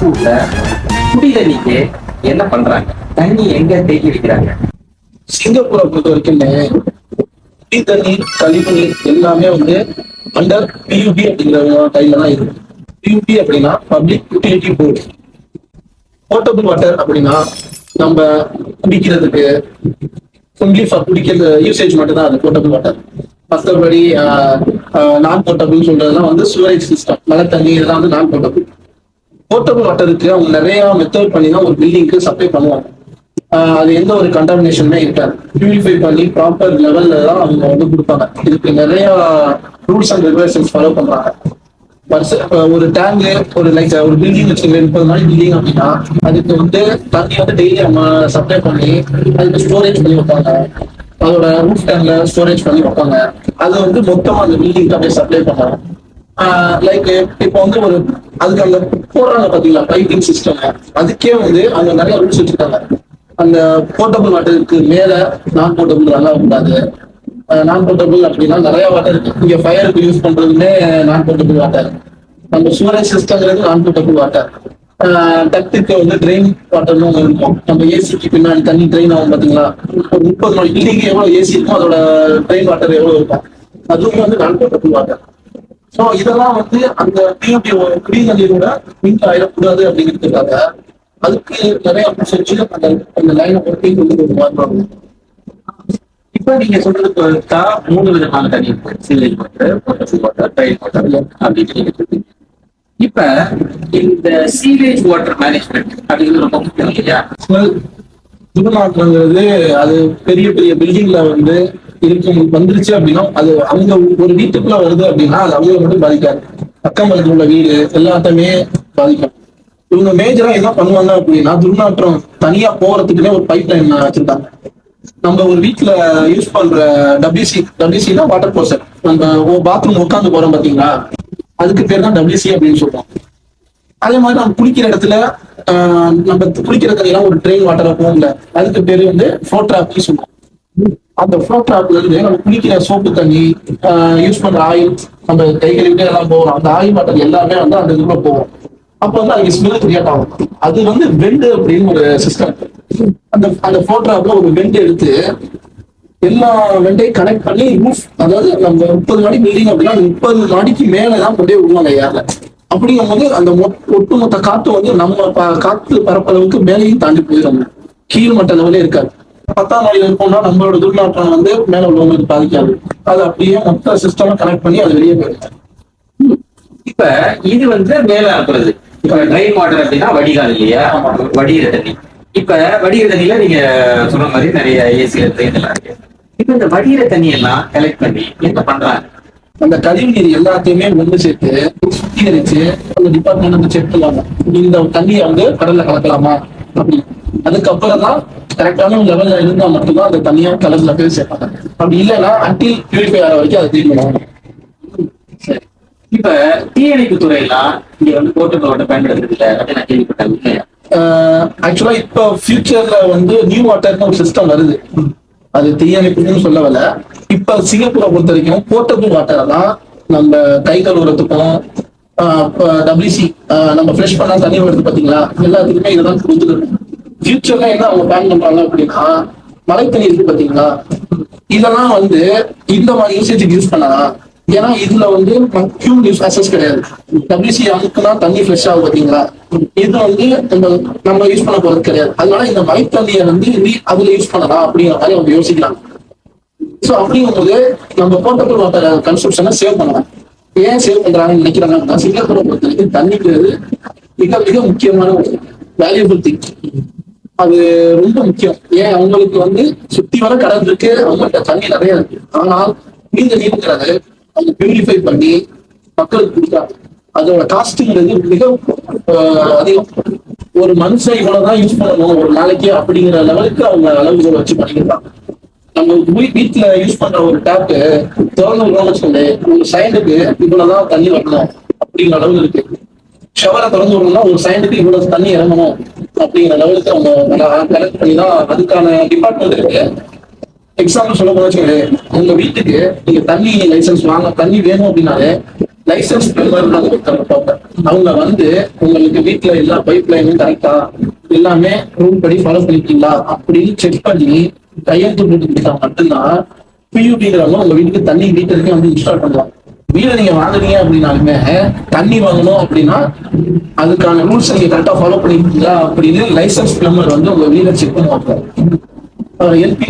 சிங்கப்பூர்ல குடி தண்ணிக்கு என்ன பண்றாங்க? தண்ணி எங்க தேக்கி வைக்கிறாங்க? சிங்கப்பூரை பொறுத்த வரைக்குமே குடி தண்ணீர் கழிவு எல்லாமே வந்து அண்டர் பியூபி அப்படிங்கிற டைம்ல தான் இருக்கு. பியூபி அப்படின்னா public utility board portable water அப்படின்னா நம்ம குடிக்கிறதுக்கு ஒன்லி ஃபார் குடிக்கிறது யூசேஜ் மட்டும் தான் அது போர்ட்டபிள் வாட்டர் மற்றபடி நான் போர்ட்டபிள்னு சொல்றதுலாம் வந்து சுவரேஜ் சிஸ்டம் மழை தண்ணி இதெல்லாம் வந்து நான் போர்ட்டபிள் போர்ட்டபிள் வாட்டருக்கு அவங்க நிறைய மெத்தட் பண்ணி தான் ஒரு பில்டிங்க்கு சப்ளை பண்ணுவாங்க. அது எந்த ஒரு கண்டாமினேஷனுமே இருக்காது. பியூரிஃபை பண்ணி ப்ராப்பர் லெவல்ல தான் அவங்க வந்து கொடுப்பாங்க. இதுக்கு நிறைய ரூல்ஸ் அண்ட் ரெகுலேஷன்ஸ் ஃபாலோ பண்றாங்க. ஒரு டேங்க் ஒரு லைக் ஒரு பில்டிங் வச்சுக்கோங்க. முப்பது நாள் பில்டிங் அப்படின்னா அதுக்கு வந்து தண்ணி வந்து டெய்லி நம்ம சப்ளை பண்ணி அதுக்கு ஸ்டோரேஜ் பண்ணி வைப்பாங்க. அதோட ரூஃப் டேங்க்ல ஸ்டோரேஜ் பண்ணி வைப்பாங்க. அது வந்து மொத்தமா அந்த பில்டிங்க்கு அப்படியே சப்ளை பண்ணுவாங்க லைக் இப்போ வந்து ஒரு அதுக்கு அங்க போடுறாங்க பாத்தீங்களா? பைப்பிங் சிஸ்டம் அதுக்கே வந்து அங்க நிறைய ரூல்ஸ் வச்சிருக்காங்க. அந்த போர்ட்டபிள் வாட்டருக்கு மேல நான் போர்ட்டபிள் நல்லா கூடாது நான் போர்ட்டபிள் அப்படின்னா நிறைய வாட்டர் இருக்கு. இங்க ஃபயருக்கு யூஸ் பண்றதுமே நான் போர்ட்டபிள் வாட்டர் நம்ம ஸ்டோரேஜ் சிஸ்டம்ங்கிறது நான் போர்ட்டபிள் வாட்டர் டக்டுக்கு வந்து ட்ரெயின் வாட்டர்னு ஒன்று இருக்கும். நம்ம ஏசிக்கு பின்னாடி தண்ணி ட்ரெயின் ஆகும் பாத்தீங்களா? ஒரு முப்பது நாள் பில்டிங் எவ்வளவு ஏசி இருக்கும் அதோட ட்ரெயின் வாட்டர் எவ்வளவு இருக்கும். அதுவும் வந்து நான் போர்ட்டபிள் வாட்டர் சோ இதெல்லாம் வந்து அந்த பியூபி குடிநீரோட மின் ஆயிடக்கூடாது அப்படிங்கிறதுக்காக அதுக்கு நிறைய செஞ்சு அந்த அந்த லைனை ஒட்டி கொண்டு வந்து இப்ப நீங்க சொல்றது பார்த்தா மூணு விதமான தண்ணி இருக்கு. சீலேஜ் வாட்டர் வாட்டர் டைல் வாட்டர் அப்படின்னு நீங்க சொல்றீங்க இப்ப இந்த சீவேஜ் வாட்டர் மேனேஜ்மெண்ட் அப்படிங்கிறது ரொம்ப முக்கியம் இல்லையா? ஸ்மெல் அது பெரிய பெரிய பில்டிங்ல வந்து இருக்கு வந்துருச்சு அப்படின்னா அது அவங்க ஒரு வீட்டுக்குள்ள வருது அப்படின்னா அது அவங்க மட்டும் பாதிக்காது. அக்கம் பக்கத்துல உள்ள வீடு எல்லாத்தையுமே பாதிக்கும். இவங்க மேஜரா என்ன பண்ணுவாங்க அப்படின்னா துர்நாற்றம் தனியா போறதுக்குன்னே ஒரு பைப் லைன் வச்சிருக்காங்க. நம்ம ஒரு வீட்டுல யூஸ் பண்ற டபிள்யூசி டபிள்யூசினா வாட்டர் போர்சர் நம்ம பாத்ரூம் உட்காந்து போறோம் பாத்தீங்களா? அதுக்கு பேர் தான் டபிள்யூசி அப்படின்னு சொல்றோம். அதே மாதிரி நம்ம குளிக்கிற இடத்துல ஆஹ் நம்ம குளிக்கிற தண்ணிலாம் ஒரு ட்ரெயின் வாட்டரா போகும்ல அதுக்கு பேர் வந்து ஃபோட்டோ ட்ராப்னு சொல்லுவோம் அந்த ஃப்ளோ ட்ராப்ல இருந்து நம்ம குளிக்கிற சோப்பு தண்ணி யூஸ் பண்ற ஆயில் நம்ம கை கழுவிட்டு எல்லாம் போகிறோம் அந்த ஆயில் வாட்டர் எல்லாமே வந்து அந்த இதுக்குள்ள போகும். அப்ப வந்து அதுக்கு ஸ்மெல் கிரியேட் ஆகும். அது வந்து வெண்டு அப்படின்னு ஒரு சிஸ்டம் அந்த அந்த ஃப்ளோ ஒரு வெண்டு எடுத்து எல்லா வெண்டையும் கனெக்ட் பண்ணி ரூஃப் அதாவது நம்ம முப்பது மாடி பில்டிங் அப்படின்னா அந்த முப்பது மாடிக்கு மேலதான் கொண்டே விடுவாங்க ஏர்ல அப்படிங்கும்போது அந்த ஒட்டுமொத்த காத்து வந்து நம்ம ப- காத்து பரப்பளவுக்கு மேலேயும் தாண்டி போயிடும். கீழ் மட்ட லெவலே இருக்காது. பத்தாம் மாடியில் இருக்கோம்னா நம்மளோட துர்நாற்றம் வந்து மேல உள்ளவங்களுக்கு பாதிக்காது. அது அப்படியே மொத்த சிஸ்டம் கனெக்ட் பண்ணி அது வெளியே போயிடும் இப்ப இது வந்து மேல இருக்கிறது இப்ப ட்ரைன் வாட்டர் அப்படின்னா வடிகால் இல்லையா? வடிகிற தண்ணி. இப்ப வடிகிற தண்ணியில நீங்க சொன்ன மாதிரி நிறைய ஏசி ட்ரெயின் இருக்கு. இப்ப இந்த வடிகிற தண்ணி எல்லாம் கலெக்ட் பண்ணி என்ன பண்றாங்க? அந்த கழிவு நீர் எல்லாத்தையுமே ஒன்று சேர்த்து சுத்திகரிச்சு அந்த டிபார்ட்மெண்ட் வந்து செக் பண்ணுவாங்க இந்த தண்ணியை வந்து கடல்ல கலக்கலாமா? அப்படி அதுக்கப்புறம் தான் கரெக்டான லெவல்ல இருந்தா மட்டும்தான் அந்த தனியா கலர்ல போய் சேர்ப்பாங்க அப்படி இல்லைன்னா அன்டில் பியூரிஃபை ஆகிற வரைக்கும் அதை க்ளீன் பண்ணுவாங்க இப்ப தீயணைப்பு துறையெல்லாம் இங்க வந்து போர்ட்டபிள் வாட்டர் பயன்படுத்துறது இல்லை? அப்படின்னு நான் கேள்விப்பட்டேன் ஆக்சுவலா இப்போ ஃபியூச்சர்ல வந்து நியூ வாட்டர்னு ஒரு சிஸ்டம் வருது. அது தீயணைப்புன்னு சொல்ல வரல. இப்ப சிங்கப்பூரை பொறுத்த வரைக்கும் போர்ட்டபிள் வாட்டரை தான் நம்ம கை கழுவுறதுக்கும் டபிள்யூசி நம்ம ஃப்ரெஷ் பண்ணா தண்ணி வருது பாத்தீங்களா? எல்லாத்துக்குமே இதுதான் கொடுத்துருக்கோம் ஃபியூச்சர்ல என்ன அவங்க பிளான் பண்றாங்க அப்படின்னா மழை தண்ணி இருக்கு பாத்தீங்களா இதெல்லாம் வந்து இந்த மாதிரி யூசேஜுக்கு யூஸ் பண்ணலாம். ஏன்னா இதுல வந்து ஹியூமன் யூஸ் அசஸ் கிடையாது. டபிள்யூசி அதுக்குன்னா தண்ணி ஃப்ரெஷ் ஆகும் பாத்தீங்களா இது வந்து நம்ம நம்ம யூஸ் பண்ண போறது கிடையாது. அதனால இந்த மழை தண்ணியை வந்து நீ- அதுல யூஸ் பண்ணலாம் அப்படிங்கிற மாதிரி அவங்க யோசிக்கலாம் சோ அப்படிங்கும்போது நம்ம போர்ட்டபிள் வாட்டர் கன்ஸ்ட்ரக்ஷனை சேவ் பண்ணலாம். ஏன் சேவ் பண்றாங்கன்னு நினைக்கிறாங்க சிங்கப்பூரை பொறுத்த வரைக்கும் தண்ணிங்கிறது மிக மிக முக்கியமான ஒரு வேல்யூபிள் திங் அது ரொம்ப முக்கியம். ஏன்? அவங்களுக்கு வந்து சுத்தி வர கடல் இருக்கு. அவங்கள்ட்ட தண்ணி நிறைய இருக்கு. ஆனால் நீங்க நீருங்கிறது அவங்க பியூரிஃபை பண்ணி மக்களுக்கு கொடுத்தாங்க அதோட காஸ்ட்ங்கிறது மிக ஆஹ், அதிகம். ஒரு மனுஷன் இவ்வளவுதான் யூஸ் பண்ணணும். ஒரு நாளைக்கு அப்படிங்கிற லெவலுக்கு அவங்க அளவுகளை வச்சு பண்ணிக்கிறாங்க நம்ம போய் வீட்டுல யூஸ் பண்ற ஒரு டேப் திறந்து விடணும்னு சொல்லி. ஒரு சைனுக்கு இவ்வளவுதான் தண்ணி வரணும் அப்படிங்கிற அளவு இருக்கு. ஷவரை திறந்து விடணும்னா ஒரு சைனுக்கு இவ்வளவு தண்ணி இறங்கணும். அப்படிங்கிற லெவலுக்கு அவங்க கலெக்ட் பண்ணி தான் அதுக்கான டிபார்ட்மெண்ட் இருக்கு. எக்ஸாம்பிள் சொல்ல போனா உங்க வீட்டுக்கு நீங்க தண்ணி லைசன்ஸ் வாங்க தண்ணி வேணும் அப்படின்னாலே லைசன்ஸ் பிளம்பர் ஒருத்தர் அவங்க வந்து உங்களுக்கு வீட்டுல எல்லா பைப் லைனும் கரெக்டா எல்லாமே ரூல் படி ஃபாலோ பண்ணிக்கலாம் அப்படின்னு செக் பண்ணி கையெழுத்து போட்டு கொடுத்தா மட்டும்தான் பியூபிங்கிறவங்க உங்க வீட்டுக்கு தண்ணி வீட்டுக்கு வந்து இன்ஸ்டால் பண்ணுவாங்க வீடு நீங்க வாங்குறீங்க அப்படின்னாலுமே தண்ணி வாங்கணும் அப்படின்னா அதுக்கான ரூல்ஸ் நீங்க கரெக்டா ஃபாலோ பண்ணிருக்கீங்களா அப்படின்னு லைசன்ஸ் பிளம்பர் வந்து உங்க வீட செக் பண்ணுவாங்க. எல்பி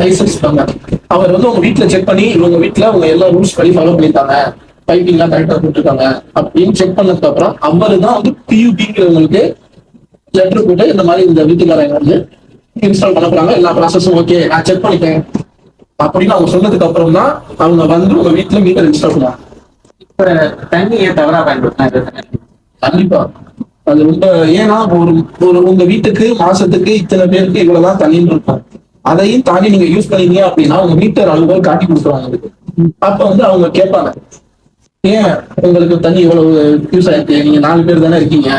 லைசன்ஸ் பிளம்பர் அவர் வந்து உங்க வீட்டுல செக் பண்ணி இவங்க வீட்டுல உங்க எல்லா ரூல்ஸ் படி ஃபாலோ பண்ணிருக்காங்க பைப்பிங் எல்லாம் கரெக்டா போட்டுருக்காங்க அப்படின்னு செக் பண்ணதுக்கு அப்புறம் அவரு தான் வந்து பியூபிங்கிறவங்களுக்கு லெட்டர் போட்டு இந்த மாதிரி இந்த வீட்டுக்காரங்க வந்து இன்ஸ்டால் பண்ண போறாங்க. எல்லா ப்ராசஸும் ஓகே நான் செக் பண்ணிட்டேன். அப்படின்னு அவங்க சொன்னதுக்கு அப்புறம் தான் அவங்க வந்து உங்க வீட்டுல மீட்டர் இன்ஸ்டால் பண்ணுவாங்க இப்ப தண்ணியை தவறா பயன்படுத்தினா. கண்டிப்பா. அது ரொம்ப ஏன்னா ஒரு ஒரு உங்க வீட்டுக்கு மாசத்துக்கு இத்தனை பேருக்கு இவ்வளவுதான் தண்ணின்னு இருக்கும். அதையும் தாண்டி நீங்க யூஸ் பண்ணீங்க அப்படின்னா உங்க மீட்டர் அளவுகள் காட்டி கொடுத்துருவாங்க. அப்ப வந்து அவங்க கேட்பாங்க ஏன் உங்களுக்கு தண்ணி இவ்வளவு யூஸ் ஆயிருக்கு? நீங்க நாலு பேர் தானே இருக்கீங்க.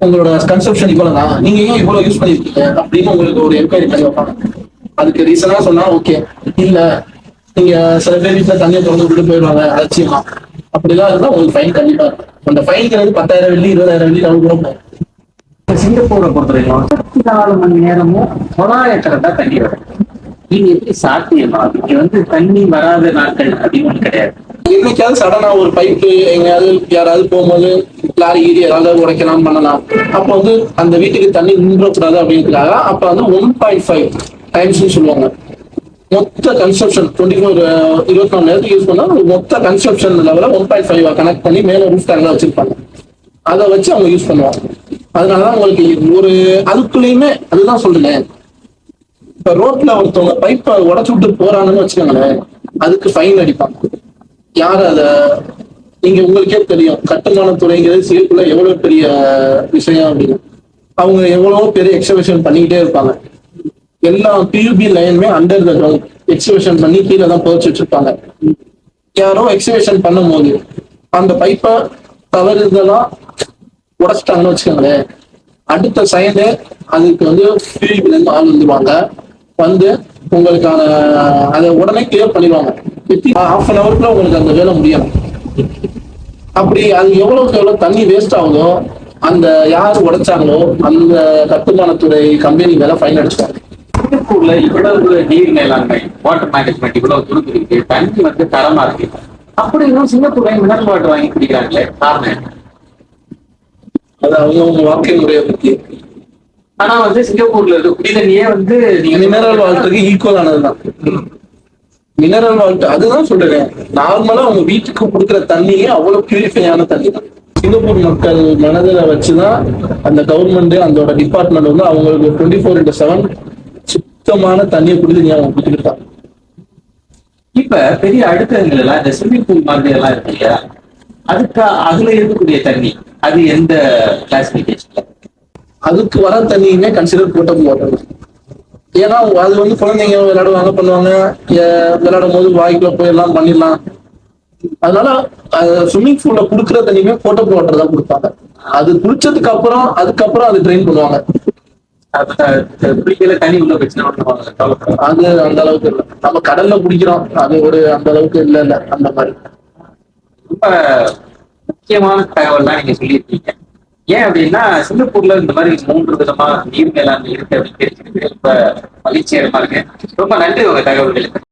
உங்களோட கன்சப்ஷன் இவ்வளவு தான் நீங்க ஏன் இவ்வளவு யூஸ் பண்ணிருக்கீங்க? அப்படின்னு உங்களுக்கு ஒரு என்கொயரி பண்ணி வைப்பாங்க. அதுக்கு ரீசனா சொன்னா ஓகே இல்ல நீங்க சில பேர் வீட்டுல தண்ணியை திறந்து விட்டு போயிடுவாங்க அலட்சியமா. அப்படிலாம் இருந்தா உங்களுக்கு ஃபைன் கண்டிப்பா இருக்கும். அந்த ஃபைன்ங்கிறது பத்தாயிரம் வெள்ளி இருபதாயிரம் வெள்ளி அளவு கூட போகும் சிங்கப்பூரை பொறுத்த வரைக்கும் இருபத்தி நாலு மணி நேரமும் குழாயக்கரை தான் தண்ணி வரும். நீங்க எப்படி சாத்தியமா? இங்க வந்து தண்ணி வராத நாட்கள் அப்படின்னு ஒண்ணு கிடையாது என்னைக்காவது சடனா ஒரு பைப்பு எங்கேயாவது யாராவது போகும்போது லாரி கீரி ஏதாவது உடைக்கலாம் பண்ணலாம். அப்போ வந்து அந்த வீட்டுக்கு தண்ணி நின்றக்கூடாது அப்படிங்கிறதுக்காக அப்ப வந்து ஒன் பாயிண்ட் ஃபைவ் டைம்ஸ்னு சொல்லுவாங்க. மொத்த கன்ஸ்ட்ரக்ஷன் டுவெண்ட்டி ஃபோர் இருபத்தி நாலு நேரத்துக்கு யூஸ் பண்ணா மொத்த கன்ஸ்ட்ரக்ஷன் லெவல ஒன் பாயிண்ட் ஃபைவ் கனெக்ட் பண்ணி மேலே ரூஃப் டேங்க்ல வச்சிருப்பாங்க. அதை வச்சு அவங்க யூஸ் பண்ணுவாங்க. அதனாலதான் உங்களுக்கு ஒரு அதுக்குள்ளேயுமே அதுதான் சொல்றேன். இப்ப ரோட்ல ஒருத்தவங்க பைப்பை உடச்சு விட்டு போறாங்கன்னு வச்சுக்கோங்களேன் அதுக்கு ஃபைன் அடிப்பாங்க. யார் அத நீங்க உங்களுக்கே தெரியும். கட்டுமான துறைங்கிறது சீர்குள்ள எவ்வளவு பெரிய விஷயம் அப்படின்னு. அவங்க எவ்வளவோ பெரிய எக்ஸபிஷன் பண்ணிக்கிட்டே இருப்பாங்க. எல்லா பியூபி லைனுமே அண்டர் த கிரவுண்ட் எக்ஸிபிஷன் பண்ணி கீழே தான் புதைச்சி வச்சிருப்பாங்க. யாரோ எக்ஸிபிஷன் பண்ணும்போது அந்த பைப்பை தவறுதலா உடைச்சிட்டாங்கன்னு வச்சுக்கோங்களேன். அடுத்த சைடு அதுக்கு வந்து பியூபில ஆள் வந்துருவாங்க. வந்து உங்களுக்கான அதை உடனே கிளியர் பண்ணிடுவாங்க. ஹாஃப் அன் ஹவருக்குள்ள உங்களுக்கு அந்த வேலை முடியும். அப்படி அது எவ்வளவுக்கு எவ்வளவு தண்ணி வேஸ்ட் ஆகுதோ அந்த யார் உடைச்சாங்களோ அந்த கட்டுமானத்துறை கம்பெனி மேல ஃபைன் அடிச்சுவாங்க சிங்கப்பூர்ல இவ்வளவு நீர் மேலாண்மை வாட்டர் மேனேஜ்மெண்ட் இவ்வளவு துணுக்கு இருக்கு தண்ணி வந்து தரமா இருக்கு. அப்படி இன்னும் சிங்கப்பூர்ல மினரல் வாட்டர் வாங்கி குடிக்கிறாங்களே காரணம்? அது அவங்கவுங்க வாழ்க்கை முறையை பத்தி. ஆனா வந்து சிங்கப்பூர்ல இருக்க. குடி தண்ணியே வந்து நீங்க மினரல் வாட்டருக்கு ஈக்குவல் ஆனதுதான். மினரல் வாட்டர் அதுதான் சொல்றேன். நார்மலா உங்க வீட்டுக்கு கொடுக்குற தண்ணியே அவ்வளவு பியூரிஃபையான தண்ணி தான் சிங்கப்பூர் மக்கள் மனதில் வச்சுதான் அந்த கவர்மெண்ட் அதோட டிபார்ட்மெண்ட் வந்து அவங்களுக்கு டுவெண்ட்டி ஃபோர் இன்ட்டு செவன் சுத்தமான தண்ணியை குடிச்சு நீ அவங்க கொடுத்துருக்காங்க இப்ப பெரிய அடுத்தங்கள் எல்லாம் இந்த ஸ்விம்மிங் பூல் மாதிரி எல்லாம் இருக்கு இல்லையா? அதுக்கு அதுல இருக்கக்கூடிய தண்ணி அது எந்த கிளாசிபிகேஷன்ல அதுக்கு வர தண்ணியுமே கன்சிடர் போட்ட வாட்டர் ஏன்னா அது வந்து குழந்தைங்க விளையாடுவாங்க பண்ணுவாங்க. விளையாடும் போது வாய்க்குள்ள போயிடலாம் பண்ணிடலாம். அதனால ஸ்விம்மிங் பூல்ல குடுக்குற தண்ணியுமே போட்டபிள் வாட்டர் தான் கொடுப்பாங்க. அது குளிச்சதுக்கு அப்புறம் அதுக்கப்புறம் அது ட்ரெயின் பண்ணுவாங்க. குளிக்கல தண்ணி உள்ள பிரச்சனை. அது அந்த அளவுக்கு இல்லை. நம்ம கடல்ல குடிக்கிறோம். அது ஒரு அந்த அளவுக்கு இல்ல இல்ல. அந்த மாதிரி. ரொம்ப முக்கியமான தகவல் தான் நீங்க சொல்லியிருக்கீங்க. ஏன் அப்படின்னா சிங்கப்பூர்ல இந்த மாதிரி மூன்று விதமா நீர் மேலாண்மை இருக்கு அப்படின்னு தெரிஞ்சுக்கிறது ரொம்ப மகிழ்ச்சிகரமா இருக்கு ரொம்ப நன்றி உங்க தகவல்களுக்கு.